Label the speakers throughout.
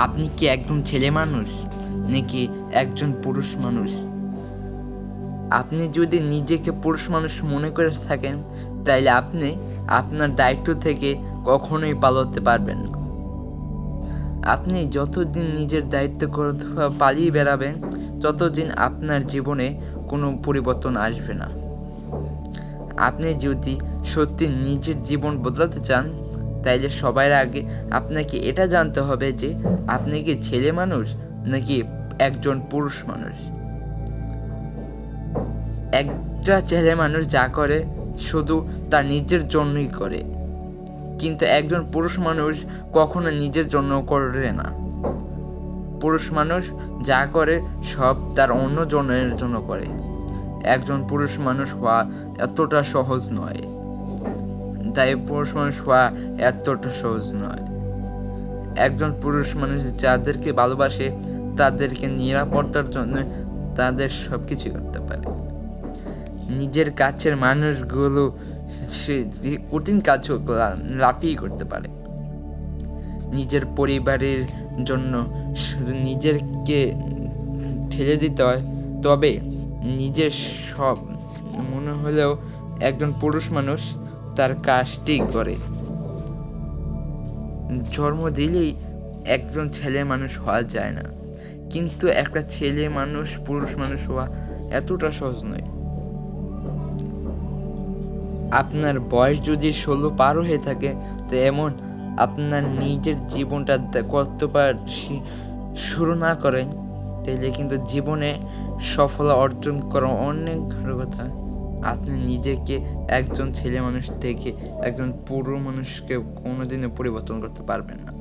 Speaker 1: আপনি কি একজন ছেলে মানুষ নাকি একজন পুরুষ মানুষ? আপনি যদি নিজেকে পুরুষ মানুষ মনে করে থাকেন, তাইলে আপনি আপনার দায়িত্ব থেকে কখনোই পালাতে পারবেন না। আপনি যতদিন নিজের দায়িত্ব পালিয়ে বেড়াবেন, ততদিন আপনার জীবনে কোনো পরিবর্তন আসবে না। আপনি যদি সত্যি নিজের জীবন বদলাতে চান তাইলে সবার আগে আপনাকে এটা জানতে হবে যে আপনি কি ছেলে মানুষ নাকি একজন পুরুষ মানুষ? একটা ছেলে মানুষ যা করে শুধু তার নিজের জন্যই করে। কিন্তু একজন পুরুষ মানুষ কখনো নিজের জন্য করে না। পুরুষ মানুষ যা করে সব তার অন্য জনের জন্য করে। একজন পুরুষ মানুষ হওয়া এতটা সহজ নয়। তাই পুরুষ মানুষ হওয়া এতটা সহজ নয়। একজন পুরুষ মানুষ যাদেরকে ভালোবাসে, তাদেরকে নিরাপত্তার জন্য তাদের সব কিছু করতে পারে। নিজের কাছের মানুষগুলো সে কঠিন কাজগুলো লাফিয়ে করতে পারে। নিজের পরিবারের জন্য শুধু নিজেরকে ঠেলে দিতে হয়, তবে নিজের সব মনে হলেও একজন পুরুষ মানুষ তার কাজটি করে। জন্ম দিলেই একজন ছেলে মানুষ হওয়া যায় না। কিন্তু একটা ছেলে মানুষ, পুরুষ মানুষ হওয়া এতটা সহজ নয়। আপনার বয়স যদি ষোলো পার হয়ে থাকে, তো এমন আপনার নিজের জীবনটা কতবার শুরু না করেন তাহলে কিন্তু জীবনে সফলতা অর্জন করা অনেক ভালো কথা। আপনি নিজেকে একজন ছেলে মানুষ থেকে একজন পুরো মানুষকে কোনোদিনও পরিবর্তন করতে পারবেন না।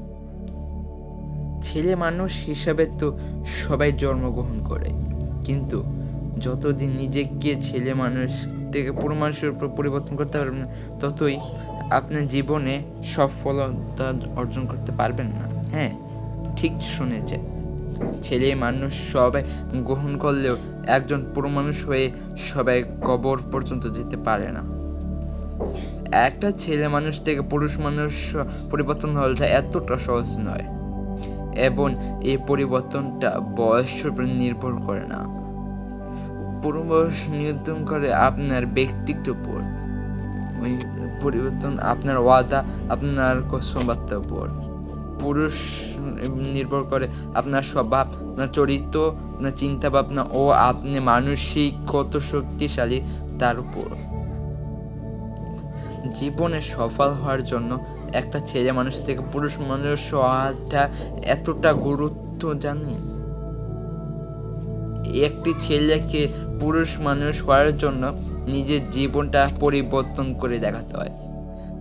Speaker 1: ছেলে মানুষ হিসাবে তো সবাই জন্মগ্রহণ করে। কিন্তু যতদিন নিজেকে ছেলে মানুষ থেকে পুরো মানুষের উপর পরিবর্তন করতে পারবেন না, ততই আপনার জীবনে সফলতা অর্জন করতে পারবেন না। হ্যাঁ ঠিক শুনেছে ছেলে মানুষ সবাই গ্রহণ করলেও একজন পুরো মানুষ হয়ে সবাই কবর পর্যন্ত যেতে পারে না। একটা ছেলে মানুষ থেকে পুরুষ মানুষ পরিবর্তন হওয়াটা এতটা সহজ নয়। এবং এই পরিবর্তনটা বয়সের উপর নির্ভর করে না। পুরো বয়স নিয়ন্ত্রণ করে আপনার ব্যক্তিত্ব উপর। ওই পরিবর্তন, আপনার ওয়াদা, আপনার কসবার্তার উপর। পুরুষ নির্ভর করে আপনার স্বভাব, আপনার চরিত্র, আপনার চিন্তা ভাবনা ও আপনি মানসিক কত শক্তিশালী তার উপর। জীবনে সফল হওয়ার জন্য একটা ছেলে মানুষ থেকে পুরুষ মানুষ হওয়াটা এতটা গুরুত্ব জানে? একটি ছেলেকে পুরুষ মানুষ হওয়ার জন্য নিজের জীবনটা পরিবর্তন করে দেখাতে হয়।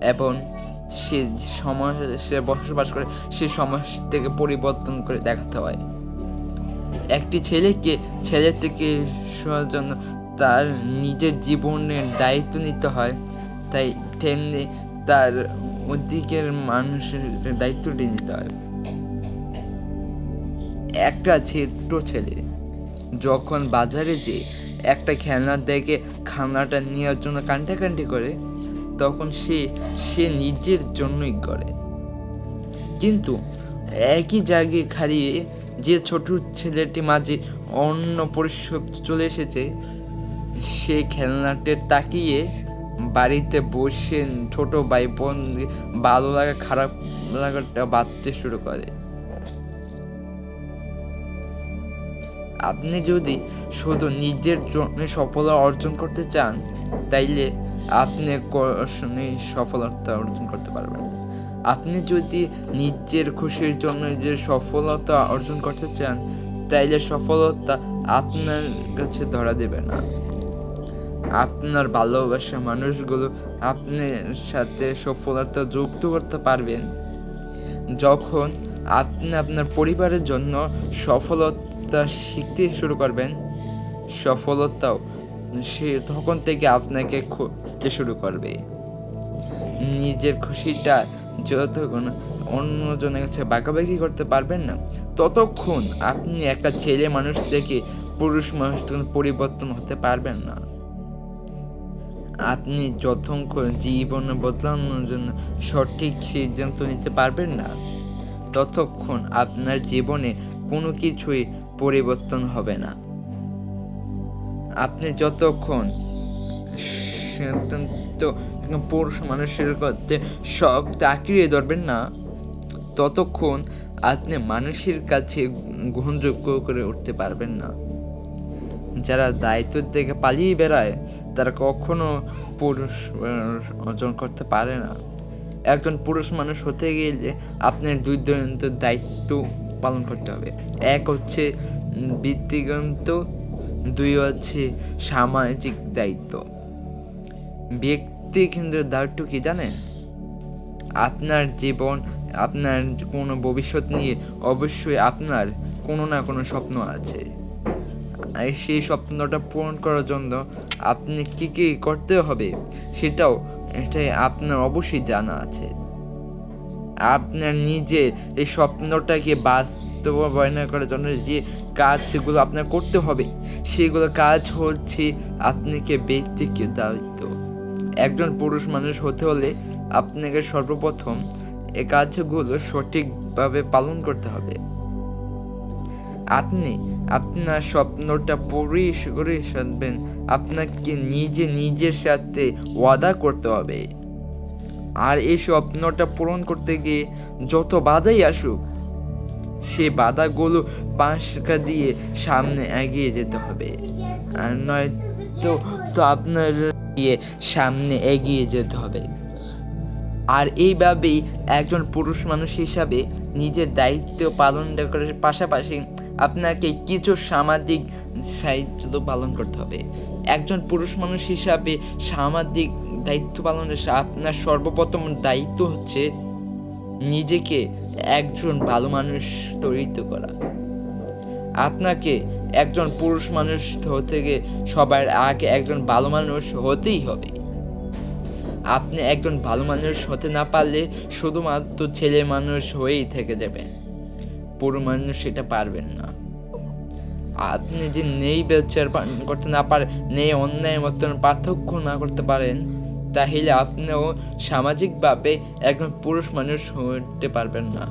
Speaker 1: এবং সে সমাজ, সে বসবাস করে, সে সমাজ থেকে পরিবর্তন করে দেখাতে হয়। একটি ছেলেকে, ছেলে থেকে জন্য তার নিজের জীবনের দায়িত্ব নিতে হয়, তাই তেমনি তার অধিকের মানুষের দায়িত্বটি নিতে হয়। একটা ছোট্ট ছেলে, যখন বাজারে যে একটা খেলনা দেখে খানাটা নেওয়ার জন্য কান্টাকান্টি করে তখন সে সে নিজের জন্যই করে কিন্তু একই জায়গায় খাড়িয়ে যে ছোট ছেলেটি মাঝে অন্য পরিষদ চলে এসেছে, সে খেলনাটে তাকিয়ে বাড়িতে বসে ছোট ভাই বোন ভালো লাগা, খারাপ লাগাটা বাঁচতে শুরু করে। আপনি যদি শুধু নিজের জন্য সফলতা অর্জন করতে চান, তাইলে আপনি সফলতা অর্জন করতে পারবেন আপনি যদি নিজের খুশির জন্য যে সফলতা অর্জন করতে চান, তাইলে সফলতা আপনার কাছে ধরা দেবে না। আপনার ভালোবাসা মানুষগুলো আপনার সাথে সফলতা যুক্ত করতে পারবেন। যখন আপনি আপনার পরিবারের জন্য সফলতা শিখতে শুরু করবেন, সফলতাও সে তখন থেকে আপনাকে খুঁজতে শুরু করবে। নিজের খুশিটা যতক্ষণ অন্যজনের কাছে বাঁকাবাকি করতে পারবেন না, ততক্ষণ আপনি একটা ছেলে মানুষ থেকে পুরুষ মানুষ পরিবর্তন হতে পারবেন না। আপনি যতক্ষণ জীবন বদলানোর জন্য সঠিক সিদ্ধান্ত নিতে পারবেন না, ততক্ষণ আপনার জীবনে কোনো কিছুই পরিবর্তন হবে না। আপনি যতক্ষণ সিদ্ধান্ত পুরুষ মানুষের করতে সব তাকিয়ে ধরবেন না, ততক্ষণ আপনি মানুষের কাছে গ্রহণযোগ্য করে উঠতে পারবেন না। যারা দায়িত্ব থেকে পালিয়ে বেড়ায়, তারা কখনো পুরুষ অর্জন করতে পারে না। একজন পুরুষ মানুষ হতে গেলে আপনার দুই দায়িত্ব পালন করতে হবে। এক হচ্ছে ব্যক্তিগত দুই হচ্ছে সামাজিক দায়িত্ব। ব্যক্তি কেন্দ্রের দায়িত্ব কি জানেন? আপনার জীবন, আপনার কোনো ভবিষ্যৎ নিয়ে অবশ্যই আপনার কোনো না কোনো স্বপ্ন আছে। সেই স্বপ্নটা পূরণ করার জন্য আপনি কি কি করতে হবে, সেটাও এটাই আপনার অবশ্যই জানা আছে। আপনার নিজের এই স্বপ্নটাকে বাস্তবায়ন করার জন্য যে কাজ সেগুলো আপনার করতে হবে, সেগুলো কাজ হচ্ছে আপনাকে ব্যক্তিকে দায়িত্ব। একজন পুরুষ মানুষ হতে হলে আপনাকে সর্বপ্রথম এই কাজগুলো সঠিকভাবে পালন করতে হবে। আপনি আপনার স্বপ্নটা পরিশ করে আপনাকে নিজে নিজের সাথে ওয়াদা করতে হবে। আর এই স্বপ্নটা পূরণ করতে গিয়ে যত বাধাই আসুক, সে বাধাগুলো পাশকা দিয়ে সামনে এগিয়ে যেতে হবে। আর নয় তো আপনার গিয়ে সামনে এগিয়ে যেতে হবে। আর এইভাবেই একজন পুরুষ মানুষ হিসাবে নিজের দায়িত্ব পালন করার পাশাপাশি আপনাকে কিছু সামাজিক সাহিত্য পালন করতে হবে। একজন পুরুষ মানুষ হিসাবে সামাজিক দায়িত্ব পালনের আপনার সর্বপ্রথম দায়িত্ব হচ্ছে নিজেকে একজন ভালো মানুষ তৈরি করা। আপনাকে একজন পুরুষ মানুষ হতে গিয়ে সবার আগে একজন ভালো মানুষ হতেই হবে। আপনি একজন ভালো মানুষ হতে না পারলে শুধুমাত্র ছেলে মানুষ হয়েই থেকে যাবেন। পুরো মানুষ সেটা পারবেন না। আপনি যে নেই বিচার করতে না পারেন নেই অন্যায় মতন পার্থক্য না করতে পারেন, তাহলে আপনিও সামাজিকভাবে একজন পুরুষ মানুষ হতে পারবেন না।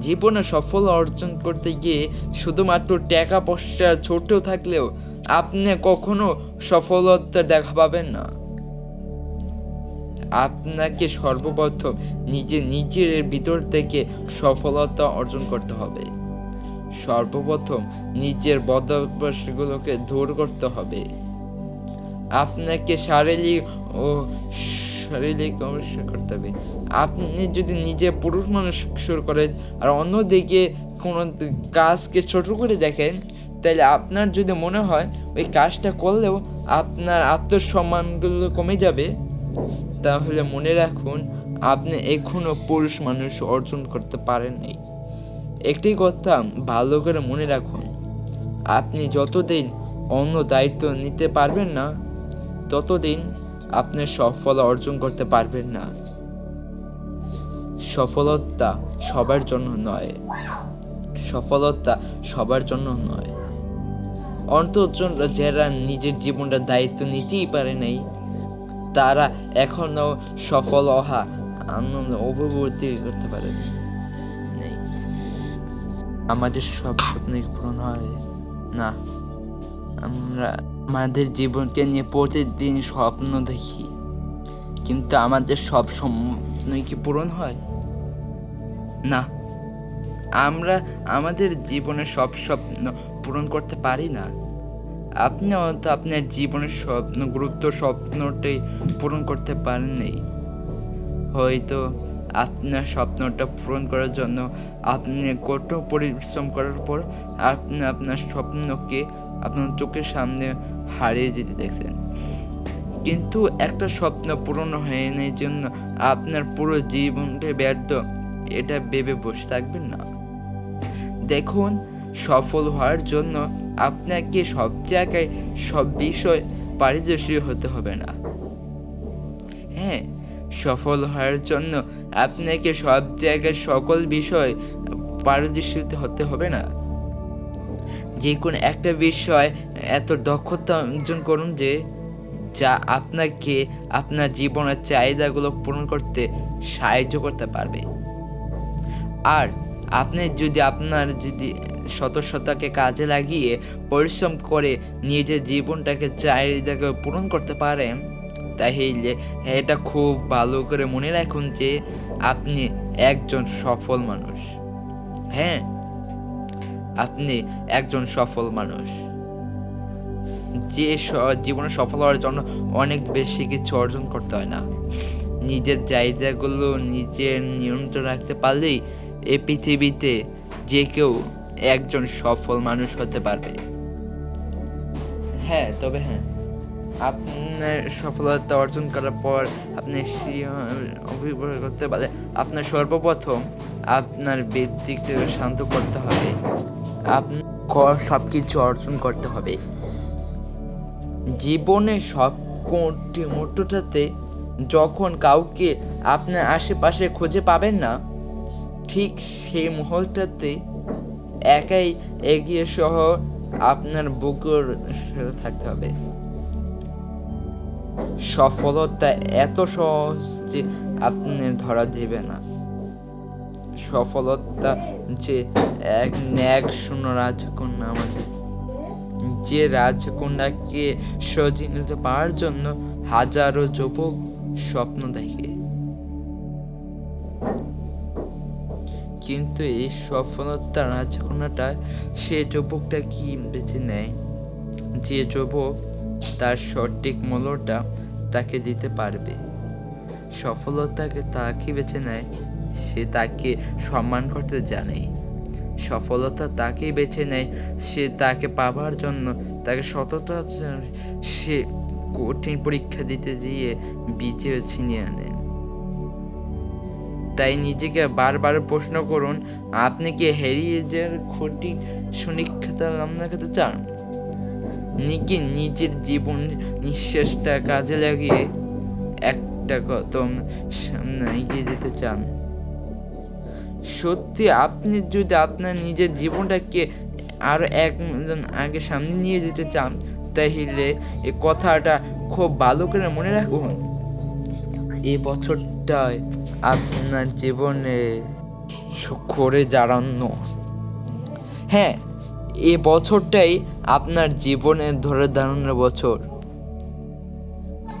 Speaker 1: জীবনে সফল অর্জন করতে গিয়ে শুধুমাত্র টাকা পয়সা ছোট থাকলেও আপনি কখনো সফলতা দেখা পাবেন না। আপনাকে সর্বপ্রথম নিজে নিজের ভিতর থেকে সফলতা অর্জন করতে হবে। সর্বপ্রথম নিজের বদাভ্যাসগুলোকে দূর করতে হবে। আপনাকে শারীরিক ও শারীরিক অবশ্যই করতে হবে। আপনি যদি নিজে পুরুষ মানুষ শুরু করেন আর অন্যদিকে কোনো কাজকে ছোট করে দেখেন, তাহলে আপনার যদি মনে হয় ওই কাজটা করলেও আপনার আত্মসম্মানগুলো কমে যাবে, তাহলে মনে রাখুন আপনি এখনও পুরুষ মানুষ অর্জন করতে পারেননি। একটি কথা ভালো করে মনে রাখুন। আপনি যতদিন অন্য দায়িত্ব নিতে পারবেন না, ততদিন আপনি সফল অর্জন করতে পারবেন না। সফলতা সবার জন্য নয়। সফলতা সবার জন্য নয়। অন্তর্জন যারা নিজের জীবনটা দায়িত্ব নিতেই পারে নাই, তারা এখনও সফল হওয়া আনন্দ উপভূতি করতে পারে আমাদের সব স্বপ্ন কি পূরণ হয়। না, আমরা আমাদের জীবনকে নিয়ে প্রতিদিন স্বপ্ন দেখি, কিন্তু আমাদের সব স্বপ্নই কি পূরণ হয়? না, আমরা আমাদের জীবনে সব স্বপ্ন পূরণ করতে পারি না। আপনি হয়তো আপনার জীবনের স্বপ্ন, গুরুত্ব স্বপ্নটাই পূরণ করতে পারেননি। হয়তো আপনার স্বপ্নটা পূরণ করার জন্য, আপনি কঠোর পরিশ্রম করার পর আপনি আপনার স্বপ্নকে আপনার চোখের সামনে হারিয়ে যেতে দেখছেন। কিন্তু একটা স্বপ্ন পূরণ হয়নি জন্য আপনার পুরো জীবনটা ব্যর্থ, এটা ভেবে বসে থাকবেন না। দেখুন, সফল হওয়ার জন্য আপনাকে সব জায়গায় সব বিষয় পারিদর্শী হতে হবে না। হ্যাঁ সফল হওয়ার জন্য আপনাকে সব জায়গায় সকল বিষয় পারদর্শিত হতে হবে না। যে কোনো একটা বিষয় এত দক্ষতা অর্জন করুন যে, যা আপনাকে আপনার জীবনের চাহিদাগুলো পূরণ করতে সাহায্য করতে পারবে। আর আপনি যদি আপনার যদি সতর্কতাকে কাজে লাগিয়ে পরিশ্রম করে নিজের জীবনটাকে, চাহিদাকে পূরণ করতে পারেন তাহলে এটা খুব ভালো করে মনে রাখুন যে আপনি একজন সফল মানুষ। হ্যাঁ? আপনি একজন সফল মানুষ। যে জীবনে সফল হওয়ার জন্য অনেক বেশি কিছু অর্জন করতে হয় না। নিজের চাহিদাগুলো নিজের নিয়ন্ত্রণ রাখতে পারলেই এ পৃথিবীতে যে কেউ একজন সফল মানুষ হতে পারবে। হ্যাঁ তবে হ্যাঁ। আপনার সফলতা অর্জন করার পর আপনি অভিজ্ঞতা করতে পারে। আপনার সর্বপ্রথম আপনার ব্যক্তিকে শান্ত করতে হবে। আপনার সব কিছু অর্জন করতে হবে। জীবনে সব কোটি মুহূর্তটাতে যখন কাউকে আপনার আশেপাশে খুঁজে পাবেন না, ঠিক সেই মুহূর্ততে একাই এগিয়ে সহ আপনার বুকের থাকতে হবে। সফলতা এত সহজ যে আপনি ধরা দেবে না। সফলতা যে এক ন্যাক শূন্য রাজকন্যা আমাদের। যে রাজকন্যাকে সজিয়ে নিতে পারার জন্য হাজারো যুবক স্বপ্ন দেখে। কিন্তু এই সফলতা রাজকন্যাটা, সে যুবকটা কি বেছে নেয়? যে যুবক তার সঠিক মূল্যটা তাকে দিতে পারবে। সফলতাকে তাকে বেছে নেয়, সে তাকে সম্মান করতে জানে। সফলতা তাকেই বেছে নেয়, সে তাকে পাবার জন্য, তাকে সততা সে কঠিন পরীক্ষা দিতে দিয়ে বিজয় ছিনিয়ে আনে। তাই নিজেকে বারবার প্রশ্ন করুন, আপনি কি হেরিয়েজের ক্ষতি সুনিক্ষতা নামনা খেতে চান? নাকি নিজের জীবন নিঃশ্বাসটা কাজে লাগিয়ে একটা কদম সামনে এগিয়ে যেতে চান। সত্যি, আপনি যদি আপনার নিজের জীবনটাকে আরও একজন আগে সামনে নিয়ে যেতে চান, তাহলে এই কথাটা খুব ভালো করে মনে রাখুন। এই বছরটায় আপনার জীবনে করে জানানো হ্যাঁ এই বছরটাই আপনার জীবনের ধরে দাঁড়ানোর বছর।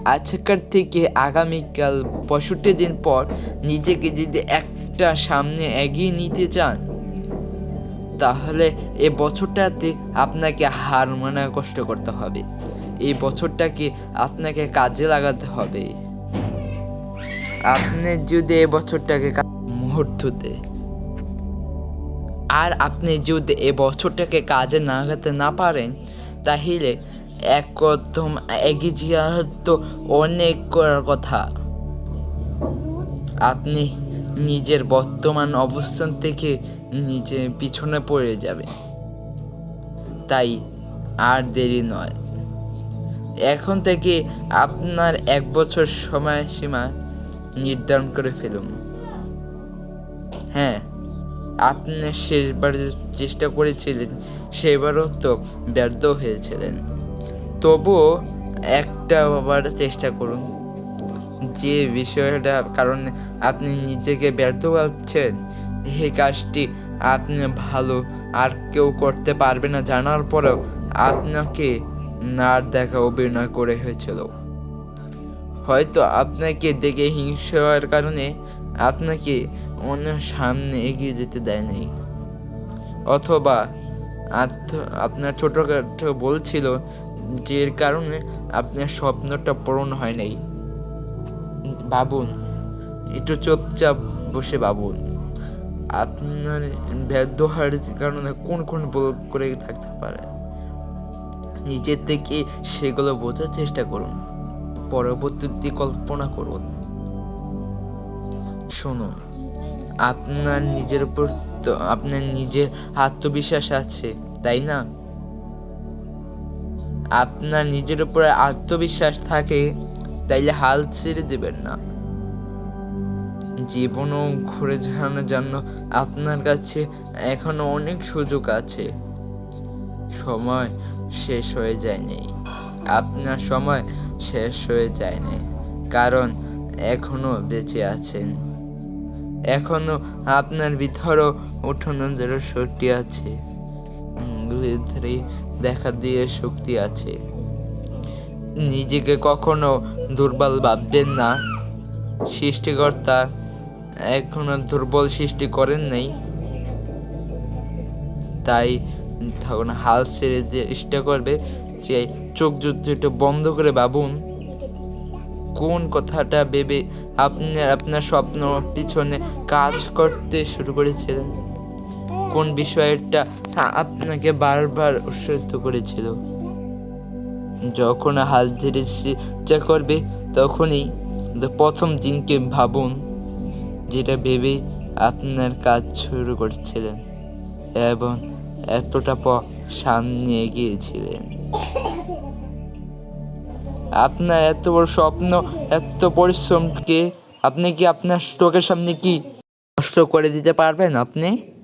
Speaker 1: আজকের থেকে আগামীকাল পঁয়ষট্টি দিন পর নিজেকে যদি একটা সামনে এগিয়ে নিতে চান, তাহলে এ বছরটাতে আপনাকে হার মানা কষ্ট করতে হবে। এই বছরটাকে আপনাকে কাজে লাগাতে হবে। আপনি যদি এই বছরটাকে মুহূর্ততে আর আপনি যদি এ বছরটাকে কাজে লাগাতে না পারেন, তাহলে একদম এগিয়ে যাওয়ার তো অনেক করার কথা। আপনি নিজের বর্তমান অবস্থান থেকে নিজে পিছনে পড়ে যাবে তাই আর দেরি নয়। এখন থেকে আপনার এক বছর সময়সীমা নির্ধারণ করে ফেলুন। হ্যাঁ। আপনি শেষবার চেষ্টা করেছিলেন, সেবারও তো ব্যর্থ হয়েছিলেন। তবুও একটা আবার চেষ্টা করুন। যে বিষয়টা কারণে আপনি নিজেকে ব্যর্থ ভাবছেন এই কাজটি আপনি ভালো আর কেউ করতে পারবে না জানার পরেও আপনাকে না দেখা অভিনয় করে হয়েছিল। হয়তো আপনাকে দেখে হিংসা হওয়ার কারণে আপনাকে অন্য সামনে এগিয়ে যেতে দেয় নাই। অথবা আপনার ছোটখাটো বলছিল যে এর কারণে আপনার স্বপ্নটা পূরণ হয় নাই। ভাবুন, একটু চুপচাপ বসে ভাবুন। আপনার ব্যর্থ হওয়ার কারণে কোন কোন ভুল করে থাকতে পারে? নিজের থেকে সেগুলো বোঝার চেষ্টা করুন। পরবর্তীতে কল্পনা করুন। শুনুন, আপনার নিজের উপর তো, আপনার নিজের আত্মবিশ্বাস আছে, তাই না? আপনার নিজের উপরে আত্মবিশ্বাস থাকে, তাইলে হাল ছেড়ে দেবেন না। জীবনও ঘুরে যাওয়ানোর জন্য আপনার কাছে এখনও অনেক সুযোগ আছে। সময় শেষ হয়ে যায়নি। আপনার সময় শেষ হয়ে যায়নি, কারণ এখনও বেঁচে আছেন। এখনও আপনার ভিতরও উঠোনের শক্তি আছে। ভিতরে দেখা দিয়ে শক্তি আছে। নিজেকে কখনো দুর্বল ভাববেন না। সৃষ্টিকর্তা এখনও দুর্বল সৃষ্টি করেন নাই। তাই তখন হাল ছেড়ে যে চেষ্টা করবে যে চোখ যুদ্ধ একটু বন্ধ করে ভাবুন। কোন কথাটা ভেবে আপনি, আপনার স্বপ্ন পিছনে কাজ করতে শুরু করেছিলেন কোন বিষয়টা আপনাকে বারবার উৎসাহিত করেছিল? যখন হাল ধরে চেষ্টা করবে, তখনই প্রথম দিনকে ভাবুন, যেটা ভেবে আপনার কাজ শুরু করেছিলেন এবং এতটা পথ সামনে এগিয়েছিলেন। আপনার এত বড় স্বপ্ন, এত পরিশ্রমকে আপনি কি আপনার চোখের সামনে কি নষ্ট করে দিতে পারবেন আপনি?